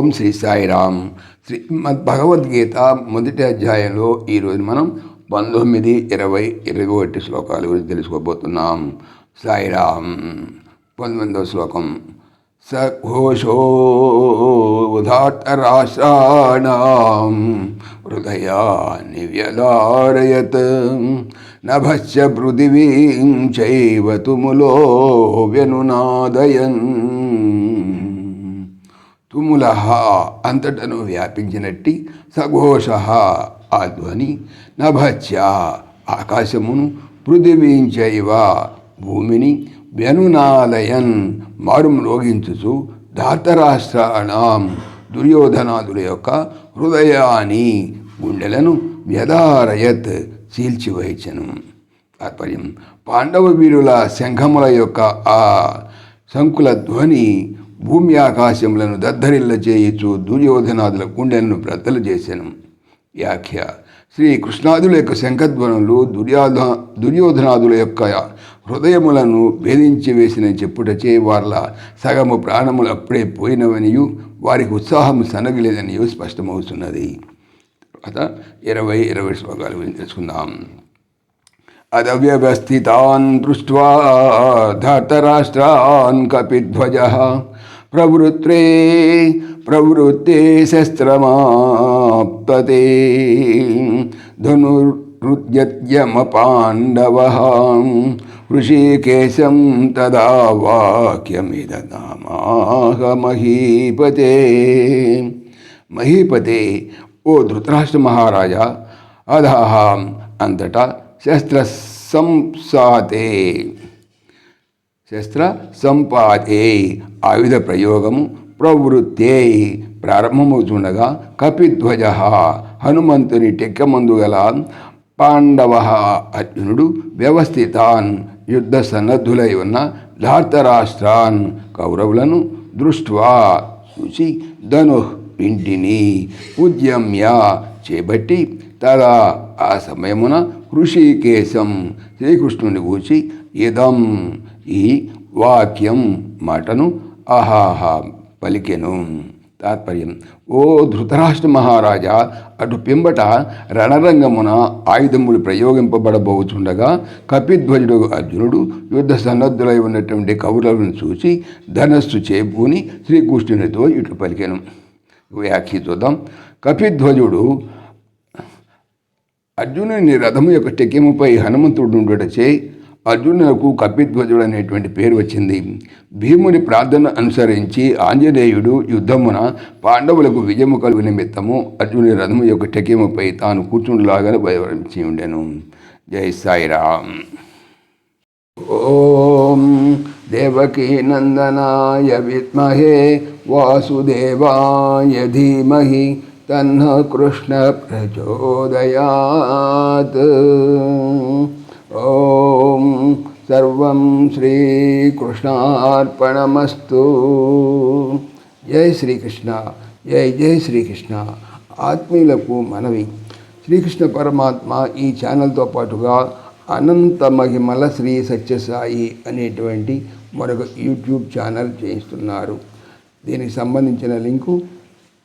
ఓం శ్రీ సాయిరామ్. శ్రీమద్ భగవద్గీత మొదటి అధ్యాయంలో ఈరోజు మనం పంతొమ్మిది ఇరవై ఇరవై ఒకటి శ్లోకాల గురించి తెలుసుకోబోతున్నాం. సాయిరామ్ పంతొమ్మిదవ శ్లోకం. సఘోషో ఉదాత్తరాష్ట్రాణం హృదయాన్ని వ్యలారయత్ నభశ్చ పృథివీం చైవ తుములో వ్యనునాదయన్ తుముల అంతటను వ్యాపించినట్టి సఘోష ఆ ధ్వని నభత్య ఆకాశమును పృథివీంచైవ భూమిని వెనునాలయన్ మారుమ్రోగించుచు ధాతరాష్ట్రాణం దుర్యోధనాదుల యొక్క హృదయాన్ని గుండెలను వ్యధారయత్ చీల్చివహించను. తాత్పర్యం పాండవ వీరుల శంఖముల యొక్క ఆ శంకుల ధ్వని భూమి ఆకాశములను దద్దరిల్ల చేయుచు దుర్యోధనాదుల గుండెలను బ్రద్దలు చేశాను వ్యాఖ్య. శ్రీ కృష్ణాదుల యొక్క శంఖధ్వనులు దుర్యోధ దుర్యోధనాదుల యొక్క హృదయములను భేదించి వేసిన చెప్పుటచే వార్ల సగము ప్రాణములు అప్పుడే పోయినవనియు వారికి ఉత్సాహము సనగలేదనియు స్పష్టమవుతున్నది. తర్వాత ఇరవై ఇరవై శ్లోకాల గురించి తెలుసుకుందాం. అదవ్యవస్థితాన్ దృష్ట్వా ధర్తరాష్ట్రాన్ కపిధ్వజ ప్రవృత్రే ప్రవృత్తే శస్త్రమాప్తతే ధనుర్యమపాండవ ఋషికేశం తదా వాక్యమిదనామాహ మహీపతే మహీపతే ఓ ధృతరాష్ట్ర మహారాజా అధహ అంతటా శస్త్ర సంసాతే శస్త్ర సంపాదే ఆయుధ ప్రయోగము ప్రవృత్తే ప్రారంభమవుతుండగా కపిధ్వజ హనుమంతుని టెక్కమందు గల పాండవ అర్జునుడు వ్యవస్థితాన్ యుద్ధ సన్నద్ధులై ఉన్న ధార్తరాష్ట్రాన్ కౌరవులను దృష్ట్వా చూసి ధను ఇంటిని ఉద్యమ్య చేపట్టి తదా ఆ సమయమున ఋషికేశం శ్రీకృష్ణుని గూర్చి ఇదం ఈ వాక్యం మాటను అహాహ పలికెను. తాత్పర్యం. ఓ ధృతరాష్ట్ర మహారాజా అటు పింబట రణరంగమున ఆయుధములు ప్రయోగింపబడబోచుండగా కపిధ్వజుడు అర్జునుడు యుద్ధ సన్నద్ధులై ఉన్నటువంటి కౌరవులను చూసి ధనస్సు చేపూని శ్రీకృష్ణునితో ఇటు పలికెను. వ్యాఖ్య చూద్దాం. కపిధ్వజుడు అర్జునుని రథము యొక్క టెక్కెముపై హనుమంతుడు ఉండటచే అర్జునులకు కపిధ్వజుడు అనేటువంటి పేరు వచ్చింది. భీముని ప్రార్థన అనుసరించి ఆంజనేయుడు యుద్ధమున పాండవులకు విజయము కలుగు నిమిత్తము అర్జునుని రథము యొక్క టెక్కెముపై తాను కూర్చుండలాగా భయవరించి ఉండెను. జై సాయిరామ్. ఓం దేవకీ నందనాయ విద్మహే వాసుదేవాయ ధీమహి తన్న కృష్ణ ప్రచోదయాత్ ఓం సర్వం శ్రీకృష్ణార్పణమస్తు జై శ్రీకృష్ణ జై జై శ్రీకృష్ణ ఆత్మీయులకు మనవి. శ్రీకృష్ణ పరమాత్మ ఈ ఛానల్తో పాటుగా అనంత మహిమల శ్రీ సత్యసాయి అనేటువంటి మరొక యూట్యూబ్ ఛానల్ చేయిస్తున్నారు. దీనికి సంబంధించిన లింకు